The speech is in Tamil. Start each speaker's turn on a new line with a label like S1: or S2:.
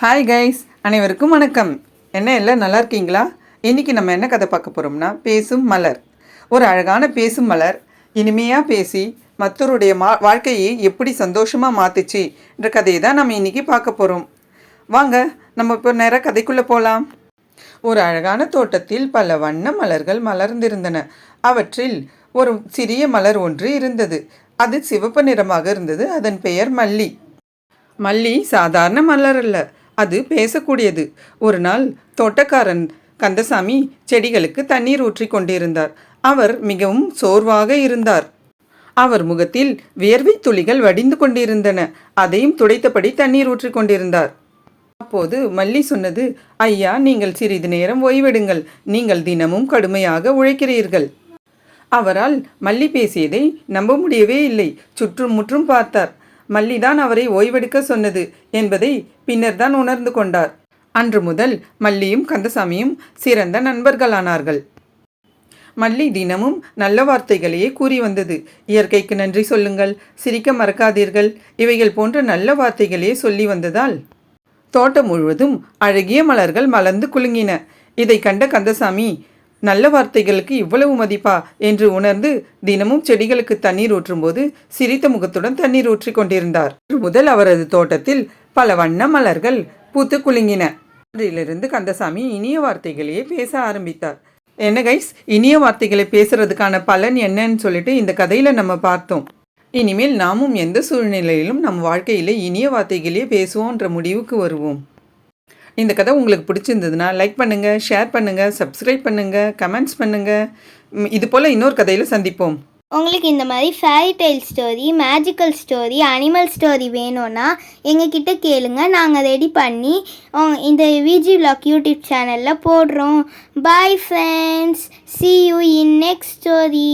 S1: ஹாய் கைஸ் அனைவருக்கும் வணக்கம். என்ன எல்லாம் நல்லா இருக்கீங்களா? இன்னைக்கு நம்ம என்ன கதை பார்க்க போகிறோம்னா பேசும் மலர். ஒரு அழகான பேசும் மலர் இனிமையாக பேசி மற்றவருடைய மா வாழ்க்கையை எப்படி சந்தோஷமாக மாற்றுச்சு என்ற கதையை தான் நம்ம இன்னைக்கு பார்க்க போகிறோம் வாங்க நம்ம இப்போ நேராக கதைக்குள்ளே போகலாம் ஒரு அழகான தோட்டத்தில் பல வண்ண மலர்கள் மலர்ந்திருந்தன. அவற்றில் ஒரு சிறிய மலர் ஒன்று இருந்தது. அது சிவப்பு நிறமாக இருந்தது. அதன் பெயர் மல்லி. மல்லி சாதாரண மலர் அல்ல. அது பேசக்கூடியது. ஒரு நாள் தோட்டக்காரன் கந்தசாமி செடிகளுக்கு தண்ணீர் ஊற்றி கொண்டிருந்தார். அவர் மிகவும் சோர்வாக இருந்தார். அவர் முகத்தில் வியர்வை துளிகள் வடிந்து கொண்டிருந்தன. அதையும் துடைத்தபடி தண்ணீர் ஊற்றி கொண்டிருந்தார். அப்போது மல்லி சொன்னது ஐயா நீங்கள் சிறிது நேரம் ஓய்வெடுங்கள். நீங்கள் தினமும் கடுமையாக உழைக்கிறீர்கள். அவரால் மல்லி பேசியதை நம்ப முடியவே இல்லை. சுற்றும் முற்றும் பார்த்தார். மல்லிதான் அவரை ஓய்வெடுக்க சொன்னது என்பதை பின்னர் தான் உணர்ந்து கொண்டார். அன்று முதல் மல்லியும் கந்தசாமியும் சிறந்த நண்பர்களானார்கள். மல்லி தினமும் நல்ல வார்த்தைகளையே கூறி வந்தது. இயற்கைக்கு நன்றி சொல்லுங்கள் சிரிக்க மறக்காதீர்கள் இவைகள் போன்ற நல்ல வார்த்தைகளையே சொல்லி வந்ததால். தோட்டம் முழுவதும் அழகிய மலர்கள் மலர்ந்து குலுங்கின. இதை கண்ட கந்தசாமி நல்ல வார்த்தைகளுக்கு இவ்வளவு மதிப்பா? என்று உணர்ந்து தினமும் செடிகளுக்கு தண்ணீர் ஊற்றும்போது சிரித்த முகத்துடன் தண்ணீர் ஊற்றி கொண்டிருந்தார். முதல் அவரது தோட்டத்தில் பல வண்ண மலர்கள் பூத்து குலுங்கின. அன்றிலிருந்து கந்தசாமி இனிய வார்த்தைகளையே பேச ஆரம்பித்தார். என்ன கைஸ் இனிய வார்த்தைகளை பேசுறதுக்கான பலன் என்னன்னு சொல்லிட்டு இந்த கதையில நம்ம பார்த்தோம். இனிமேல் நாமும் எந்த சூழ்நிலையிலும் நம் வாழ்க்கையில இனிய வார்த்தைகளையே பேசுவோன்ற முடிவுக்கு வருவோம். இந்த கதை உங்களுக்கு பிடிச்சிருந்ததுன்னா லைக் பண்ணுங்கள் ஷேர் பண்ணுங்கள் சப்ஸ்கிரைப் பண்ணுங்கள் கமெண்ட்ஸ் பண்ணுங்கள் இது போல் இன்னொரு கதையில் சந்திப்போம்.
S2: உங்களுக்கு இந்த மாதிரி fairy tale story magical story animal story வேணும்னா எங்ககிட்ட கேளுங்க. நாங்கள் ரெடி பண்ணி இந்த விஜி பிளாக் யூடியூப் சேனலில் போடுறோம். Bye friends see you in next story